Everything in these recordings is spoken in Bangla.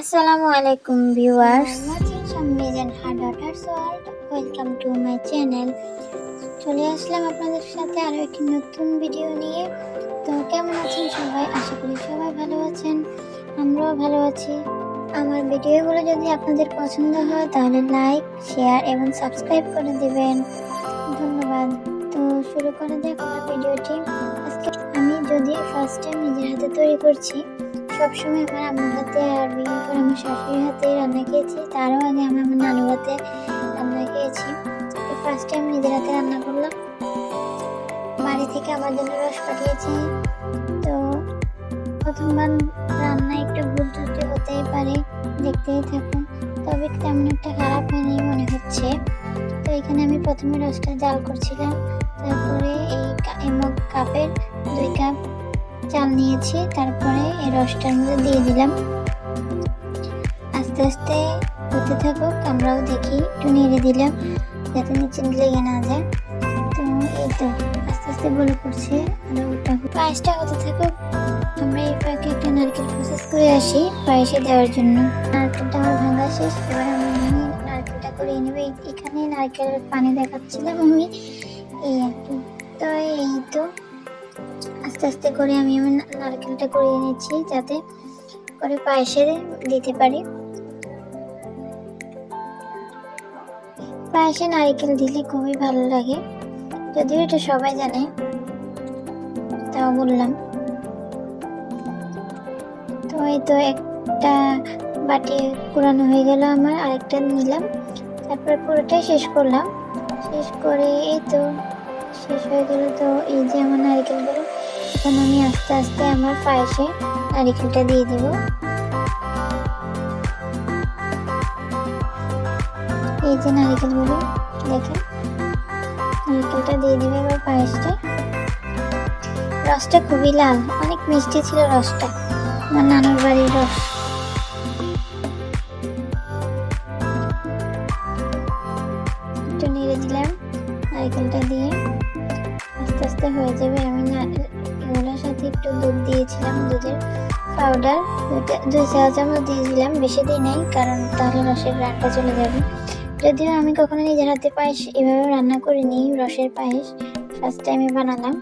আসসালামু আলাইকুম viewers. সামনেজন her daughters world welcome to my channel. চলে আসলাম আপনাদের সাথে আরও একটি নতুন ভিডিও নিয়ে। তো কেমন আছেন সবাই? আশা করি সবাই ভালো আছেন। আমরাও ভালো আছি। আমার ভিডিওগুলো যদি আপনাদের পছন্দ হয়, তাহলে লাইক, শেয়ার এবং সাবস্ক্রাইব করে দিবেন। ধন্যবাদ। তো শুরু করে দেখো ভিডিওটি। আজকে আমি যদি ফার্স্ট টাইম নিজের হাতে তৈরি করছি। সবসময় আমার আম্মুর হাতে আর বিয়ের পর আমার শাশুড়ির হাতে রান্না খেয়েছি, তারও আগে আমি আমার নানুর হাতে রান্না খেয়েছি। ফার্স্ট টাইম নিজের হাতে রান্না করলাম। বাড়ি থেকে আমার জন্য রস পাঠিয়েছি। তো প্রথমবার রান্না একটু ভুল ত্রুটি হতেই পারে, দেখতেই থাকুন। তবে তেমন একটা খারাপ হয়নি মনে হচ্ছে। তো এখানে আমি প্রথমে রসটা জাল করছিলাম, তারপরে এই কাপের দুই কাপ চাল নিয়েছি, তারপরে রসটার মধ্যে দিয়ে দিলাম। আস্তে আস্তে হতে থাকুক, আমরাও দেখি একটু নেড়ে দিলাম, যাতে নিচে লেগে না যায়। তো এই তো, আস্তে আস্তে বলে আর ওটা পায়েসটা হতে থাকুক, আমরা এই পাকে একটা নারকেল প্রসেস করে আসি পায়েসে দেওয়ার জন্য। নারকেলটা আমার ভাঙা শেষ, এবার আমি নারকেলটা করে নেব। এখানে নারকেলের পানি দেখাচ্ছিলাম আমি। এই আর কি। আস্তে আস্তে করে আমি আমার নারকেলটা করিয়ে নিচ্ছি যাতে করে পায়েসে দিতে পারি। পায়েসে নারকেল দিলে খুবই ভালো লাগে। যদিও এটা সবাই জানে, তাও বললাম। তো এই তো একটা বাটি কুড়ানো হয়ে গেল আমার, আরেকটা নিলাম। তারপর পুরোটাই শেষ করলাম। শেষ করে এই তো শেষ হয়ে গেল তো এই যে আমার নারকেলগুলো। এখন আমি আস্তে আস্তে আমার পায়েসে নারিকেলটা দিয়ে দেব। এই যে নারিকেলগুলো, দেখেন। নারিকেলটা দিয়ে দেবে এবার পায়েসটা। রসটা খুবই লাল, অনেক মিষ্টি ছিল রসটা, আমার নানুর বাড়ির রস। একটু নেড়ে দিলাম নারিকেলটা দিয়ে। আস্তে আস্তে হয়ে যাবে আমি না সাথে একটু দুধ দিয়েছিলাম, দুধের পাউডার দুই চা চামচ দিয়েছিলাম, বেশি দিই নাই, কারণ তাহলে রসের রানটা চলে যাবে। যদিও আমি কখনো নিজের হাতে পায়েস এভাবে রান্না করিনি, রসের পায়েস ফার্স্ট টাইমে বানালাম।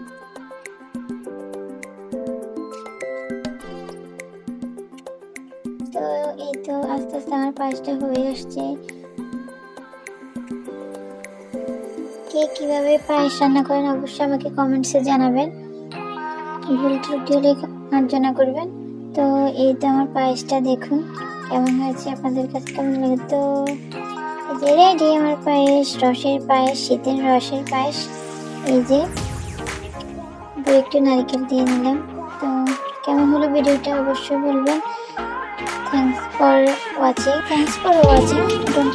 তো এই তো আস্তে আস্তে আমার পায়েসটা হয়ে আসছে। কে কীভাবে পায়েস রান্না করেন অবশ্যই আমাকে কমেন্টসে জানাবেন। ভুল ত্রুটি হলে করবেন। তো এই তো আমার পায়েসটা দেখুন, কেমন হয়েছে আপনাদের কাছে কেমন লাগে? তো যে রেডি আমার পায়েস, রসের পায়েস, শীতের রসের পায়েস। এই যে দু একটু নারকেল দিয়ে নিলাম। তো কেমন হলো ভিডিওটা অবশ্যই বলবেন। Thanks for watching thanks for watching don't